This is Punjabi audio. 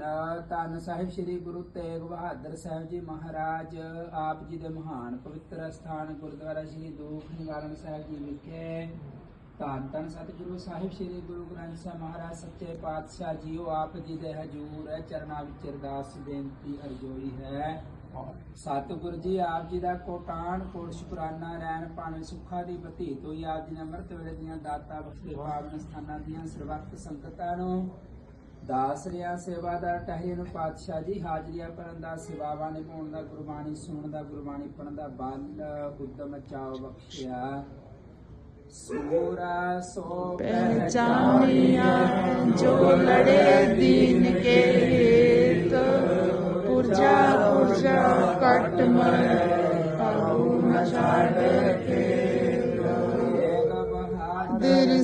ਧੰਨ ਸਾਹਿਬ ਸ੍ਰੀ ਗੁਰੂ ਤੇਗ ਬਹਾਦਰ ਸਾਹਿਬ ਜੀ ਮਹਾਰਾਜ, ਆਪ ਜੀ ਦੇ ਮਹਾਨ ਪਵਿੱਤਰ ਸਥਾਨ ਗੁਰਦੁਆਰਾ ਸ੍ਰੀ ਦੂਖ ਨਿਵਾਰਨ ਸਾਹਿਬ ਜੀ ਵਿਖੇ। ਧੰਨ ਧੰਨ ਸਤਿਗੁਰੂ ਸਾਹਿਬ ਸ੍ਰੀ ਗੁਰੂ ਗ੍ਰੰਥ ਸਾਹਿਬ ਮਹਾਰਾਜ, ਸੱਚੇ ਪਾਤਸ਼ਾਹ ਜੀਓ, ਆਪ ਜੀ ਦੇ ਹਜੂਰ ਹੈ, ਚਰਨਾਂ ਵਿੱਚ ਅਰਦਾਸ ਬੇਨਤੀ ਅਰਜ਼ੋਈ ਹੈ। ਸਤਿਗੁਰੂ ਜੀ, ਆਪ ਜੀ ਦਾ ਕੋਟਾਨ ਕੋਟ ਸ਼ੁਕਰਾਨਾ ਰਹਿਣ ਭਾਵੇਂ ਸੁੱਖਾ ਦੀ ਬਤੀਤ ਹੋਈ। ਆਪ ਜੀ ਨੇ ਅੰਮ੍ਰਿਤ ਵੇਲੇ ਦੀਆਂ ਦਾਤਾ, ਬਖਸ਼ੇ ਪਾਵਨ ਸਥਾਨਾਂ ਦੀਆਂ ਸਰਬੱਤ ਸੰਗਤਾਂ ਨੂੰ ਦਾਸ ਰਿਆ ਸੇਵਾਦਾਰ ਟਹਿਨ ਪਾਤਸ਼ਾਹ ਜੀ, ਹਾਜ਼ਰੀਆ ਭਰਨ ਦਾ, ਸੇਵਾਵਾਂ ਨਿਭਾਉਣ ਦਾ, ਗੁਰਬਾਣੀ ਸੁਣਨ ਦਾ, ਗੁਰਬਾਣੀ ਪੜਨ ਦਾ ਬਲ ਉਦਮ ਚਾਉ ਬਖਸ਼ਿਆ। ਸੂਰਾ ਸੋ ਪਹਿਚਾਨਿਆ ਜੋ ਲੜੇ ਦੀਨ ਕੇ ਹਿਤ। ਪੁਰਜਾ ਪੁਰਜਾ, ਕਟ ਮਰ ਆਉ ਨਾ ਛਾੜ ਕੇ ਦਿਲ